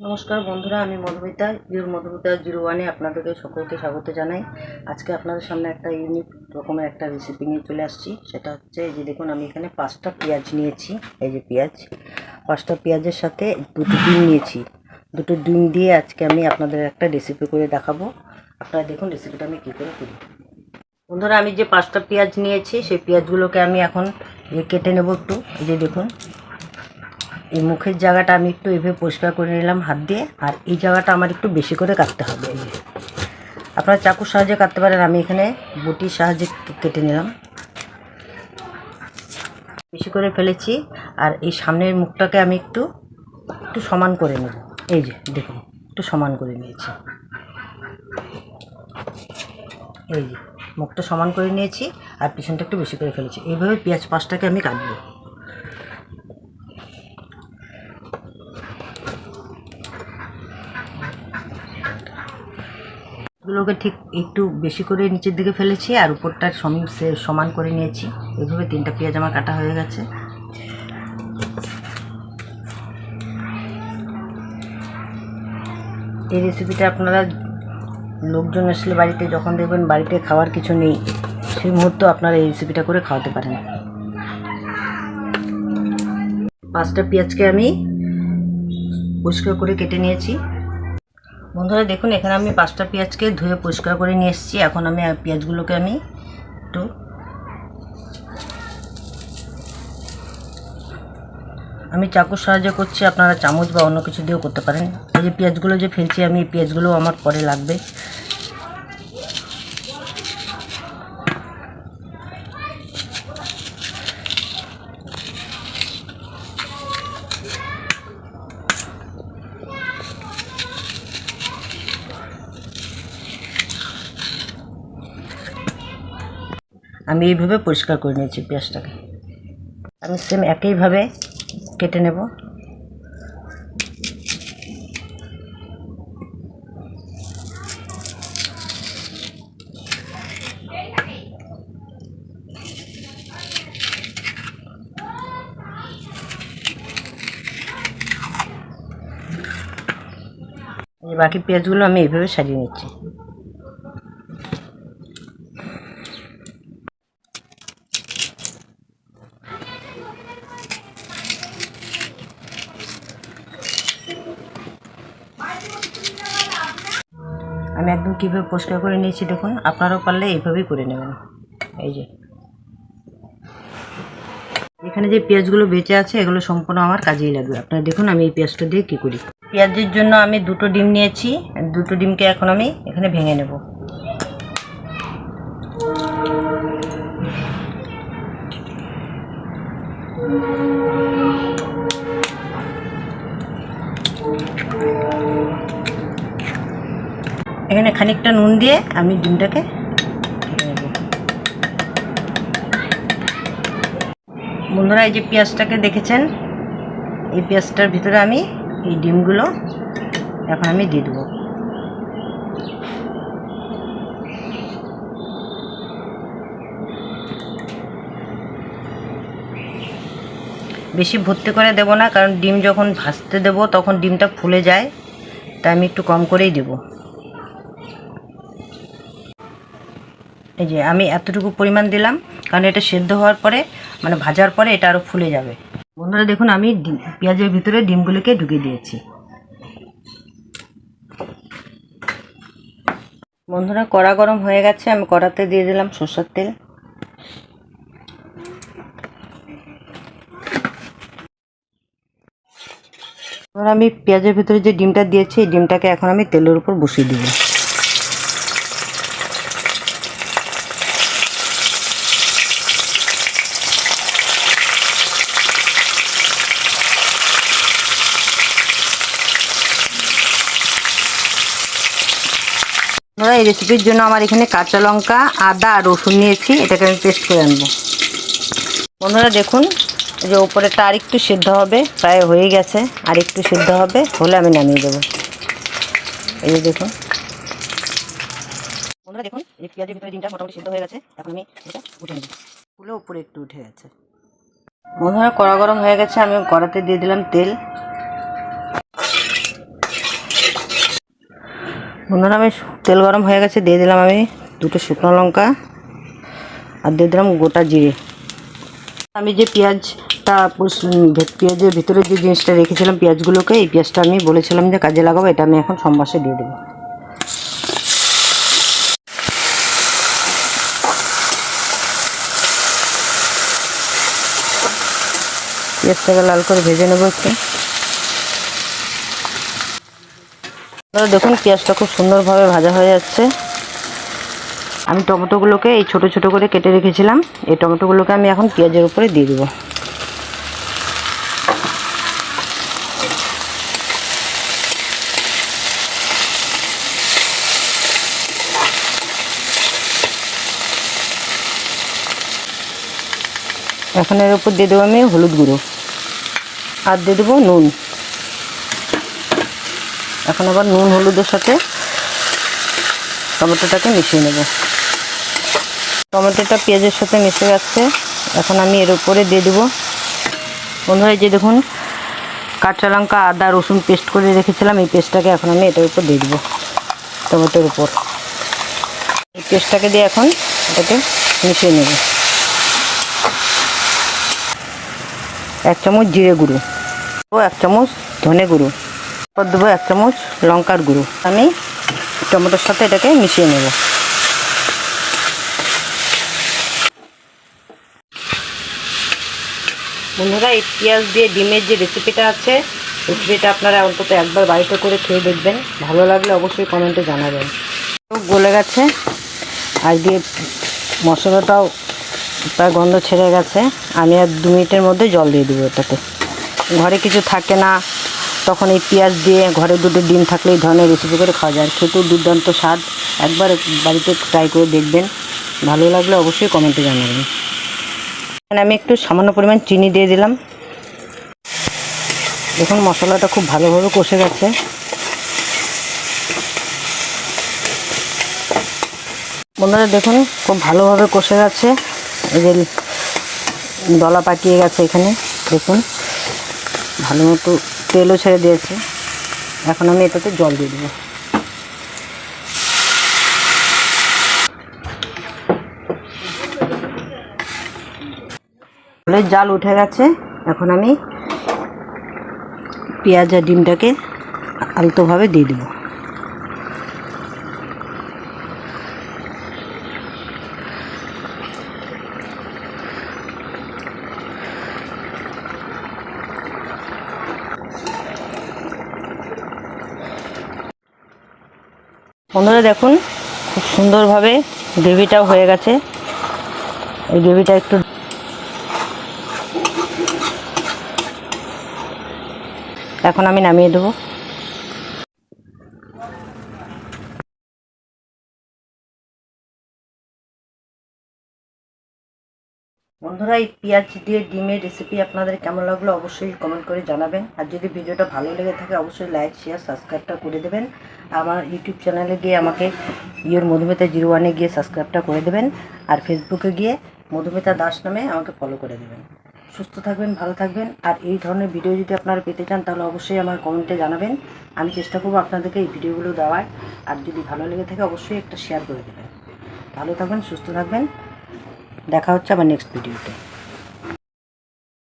নমস্কার বন্ধুরা, আমি মধুমিতা, জিরো মধুমিতা জিরো ওয়ানে আপনাদেরকে সকলকে স্বাগত জানাই। আজকে আপনাদের সামনে একটা ইউনিক রকমের একটা রেসিপি নিয়ে চলে আসছি। সেটা হচ্ছে এই যে দেখুন, আমি এখানে পাঁচটা পেঁয়াজ নিয়েছি, এই যে পেঁয়াজ। পাঁচটা পেঁয়াজের সাথে দুটো ডিম নিয়েছি। দুটো ডিম দিয়ে আজকে আমি আপনাদের একটা রেসিপি করে দেখাবো। আপনারা দেখুন রেসিপিটা আমি কী করে করি। বন্ধুরা, আমি যে পাঁচটা পেঁয়াজ নিয়েছি, সেই পেঁয়াজগুলোকে আমি এখন কেটে নেব একটু। এই যে দেখুন এই মুখের জায়গাটা আমি একটু এভাবে পরিষ্কার করে নিলাম হাত দিয়ে, আর এই জায়গাটা আমার একটু বেশি করে কাটতে হবে। এই আপনারা চাকুর সাহায্যে কাটতে পারেন, আমি এখানে বটির সাহায্যে কেটে নিলাম। বেশি করে ফেলেছি, আর এই সামনের মুখটাকে আমি একটু একটু সমান করে নেব। এই যে, দেখুন, একটু সমান করে নিয়েছি। এই যে, মুখটা সমান করে নিয়েছি, আর পিছনটা একটু বেশি করে ফেলেছি। এইভাবে পেঁয়াজ পাঁচটাকে আমি কাটবো। গুলোকে ঠিক একটু বেশি করে নিচের দিকে ফেলেছি আর উপরটা সম- সমান করে নিয়েছি। এইভাবে তিনটা পেঁয়াজ আমার কাটা হয়ে গেছে। এই রেসিপিটা আপনারা লোকজন আসলে বাড়িতে যখন দেখবেন বাড়িতে খাওয়ার কিছু নেই, সেই মুহূর্তে আপনারা এই রেসিপিটা করে খাওয়াতে পারেন। পাঁচটা পেঁয়াজকে আমি পরিষ্কার করে কেটে নিয়েছি। বন্ধুরা, দেখুন, এখানে আমি পাঁচটা পেঁয়াজকে ধুয়ে পরিষ্কার করে নিয়ে এসেছি। এখন আমি পেঁয়াজগুলোকে আমি একটু আমি চাকুর সাহায্য করছি। আপনারা চামচ বা অন্য কিছু দিয়েও করতে পারেন। এই যে পেঁয়াজগুলো যে ফেলছি আমি, এই পেঁয়াজগুলো আমার পরে লাগবে। আমি এইভাবে পরিষ্কার করে নিয়েছি পেঁয়াজটাকে। আমি সেম একইভাবে কেটে নেব। বাকি পেঁয়াজগুলো আমি এইভাবে সাজিয়ে নিচ্ছি। আমি একদম কীভাবে পরিষ্কার করে নিয়েছি দেখুন, আপনারাও পারলে এইভাবেই করে নেবেন। এই যে। এখানে যে পেঁয়াজগুলো বেঁচে আছে, এগুলো সম্পূর্ণ আমার কাজেই লাগবে। আপনারা দেখুন আমি এই পেঁয়াজটা দিয়ে কী করি। পেঁয়াজের জন্য আমি দুটো ডিম নিয়েছি, দুটো ডিমকে এখন আমি এখানে ভেঙে নেব। এখানে খানিকটা নুন দিয়ে আমি ডিমটাকে বন্ধুরা, এই যে পেঁয়াজটাকে দেখেছেন? এই পেঁয়াজটার ভিতরে আমি এই ডিমগুলো এখন আমি দিয়ে দেবো। বেশি ভর্তি করে দেব না, কারণ ডিম যখন ভাজতে দেব তখন ডিমটা ফুলে যায়, তাই আমি একটু কম করেই দেবো। এই যে আমি এতটুকু পরিমাণ দিলাম, কারণ এটা সেদ্ধ হওয়ার পরে মানে ভাজার পরে এটা আরও ফুলে যাবে। বন্ধুরা, দেখুন, আমি পেঁয়াজের ভিতরে ডিমগুলোকে ঢুকিয়ে দিয়েছি। বন্ধুরা, কড়া গরম হয়ে গেছে, আমি কড়াতে দিয়ে দিলাম সর্ষের তেল। আমি পেঁয়াজের ভিতরে যে ডিমটা দিয়েছি, এই ডিমটাকে এখন আমি তেলের উপর বসিয়ে দিব এই রেসিপির জন্য আমার এখানে কাঁচা লঙ্কা, আদা আর রসুন নিয়েছি। এটাকে আমি পেস্ট করে আনব। বন্ধুরা দেখুন যে ওপরেটা আর একটু সিদ্ধ হবে, প্রায় হয়ে গেছে। আর একটু সিদ্ধ হবে, হলে আমি নামিয়ে দেবো। এই যে দেখুন। বন্ধুরা দেখুন, এই পেঁয়াজের ভিতরে ডিমটা মোটামুটি সিদ্ধ হয়ে গেছে। এখন আমি এটা উঠে নেব। ফুলে উপরে একটু উঠে গেছে। বন্ধুরা, কড়া গরম হয়ে গেছে, আমি কড়াতে দিয়ে দিলাম তেল। বন্ধুরা আমি তেল গরম হয়ে গেছে, দিয়ে দিলাম আমি দুটো শুকনো লঙ্কা আর দিয়ে দিলাম গোটা জিরে। আমি যে পেঁয়াজটা পেঁয়াজের ভিতরে যে জিনিসটা রেখেছিলাম পেঁয়াজগুলোকে, এই পেঁয়াজটা আমি বলেছিলাম যে কাজে লাগাবো, এটা আমি এখন সম্বাসে দিয়ে দেবো। পেঁয়াজটাকে লাল করে ভেজে নেব একটু আপনারা দেখুন পেঁয়াজটা খুব সুন্দরভাবে ভাজা হয়ে যাচ্ছে। আমি টমেটোগুলোকে এই ছোট ছোট করে কেটে রেখেছিলাম। এই টমেটোগুলোকে আমি এখন পেঁয়াজের উপরে দিয়ে দেবো। এখন এর উপর দিয়ে দেবো আমি হলুদ গুঁড়ো। আর দিয়ে দেবো নুন। এখন আবার নুন, হলুদের সাথে টমেটোটাকে মিশিয়ে নেব। টমেটোটা পেঁয়াজের সাথে মিশে যাচ্ছে এখন আমি এর উপরে দিয়ে দেবো। বন্ধুরা যে দেখুন, কাঁচা লঙ্কা, আদা, রসুন পেস্ট করে রেখেছিলাম। এই পেস্টটাকে এখন আমি এটার উপর দিয়ে দেবো, টমেটোর উপর। এই পেস্টটাকে দিয়ে এখন এটাকে মিশিয়ে নেব। এক চামচ জিরে গুঁড়ো ও এক চামচ ধনে গুঁড়ো। তারপর দেবো এক চামচ লঙ্কার গুঁড়ো। আমি টমেটোর সাথে এটাকে মিশিয়ে নেব। বন্ধুরা, এই পেঁয়াজ দিয়ে ডিমের যে রেসিপিটা আছে, রেসিপিটা আপনারা অন্তত একবার বাড়িতে করে খেয়ে দেখবেন। ভালো লাগলে অবশ্যই কমেন্টে জানাবেন। গলে গেছে। আর দিয়ে মশলাটাও প্রায় গন্ধ ছেড়ে গেছে। আমি আর দু মিনিটের মধ্যে জল দিয়ে দেবো এটাতে। ঘরে কিছু থাকে না তখন এই পেঁয়াজ দিয়ে ঘরে দুটো ডিম থাকলে এই ধরনের রেসিপি করে খাওয়া যায়। খেতেও দুর্দান্ত স্বাদ। একবার বাড়িতে ট্রাই করে দেখবেন। ভালো লাগলে অবশ্যই কমেন্টে জানাবেন। এখানে আমি একটু সামান্য পরিমাণ চিনি দিয়ে দিলাম। দেখুন, মশলাটা খুব ভালোভাবে কষে গেছে। বন্ধুরা, দেখুন, খুব ভালোভাবে কষে গেছে। এই যে দলা পাকিয়ে গেছে এখানে। দেখুন, ভালো মতো তেলও ছেড়ে দিয়েছে। এখন আমি এটাতে জল দিয়ে দেবো। জাল উঠে গেছে। এখন আমি পেঁয়াজ আর ডিমটাকে আলতোভাবে দিয়ে দেবো। বন্ধুরা দেখুন খুব সুন্দরভাবে গ্রেভিটাও হয়ে গেছে। এই গ্রেভিটা একটু এখন আমি নামিয়ে দেবো। বন্ধুরা, এই পেঁয়াজ দিয়ে ডিমের রেসিপি আপনাদের কেমন লাগল অবশ্যই কমেন্ট করে জানাবেন। আর যদি ভিডিওটা ভালো লেগে থাকে, অবশ্যই লাইক শেয়ার সাবস্ক্রাইবটা করে দেবেন। আমার ইউটিউব চ্যানেলে গিয়ে আমাকে ইয়োর মধুমিতা জিরো ওয়ানে গিয়ে সাবস্ক্রাইবটা করে দেবেন। আর ফেসবুকে গিয়ে মধুমিতা দাস নামে আমাকে ফলো করে দেবেন। সুস্থ থাকবেন, ভালো থাকবেন। আর এই ধরনের ভিডিও যদি আপনারা পেতে চান, তাহলে অবশ্যই আমার কমেন্টে জানাবেন। আমি চেষ্টা করব আপনাদেরকে এই ভিডিওগুলো দেওয়ার। আর যদি ভালো লেগে থাকে, অবশ্যই একটা শেয়ার করে দেবেন। ভালো থাকবেন, সুস্থ থাকবেন। দেখা হচ্ছে আবার নেক্সট ভিডিওতে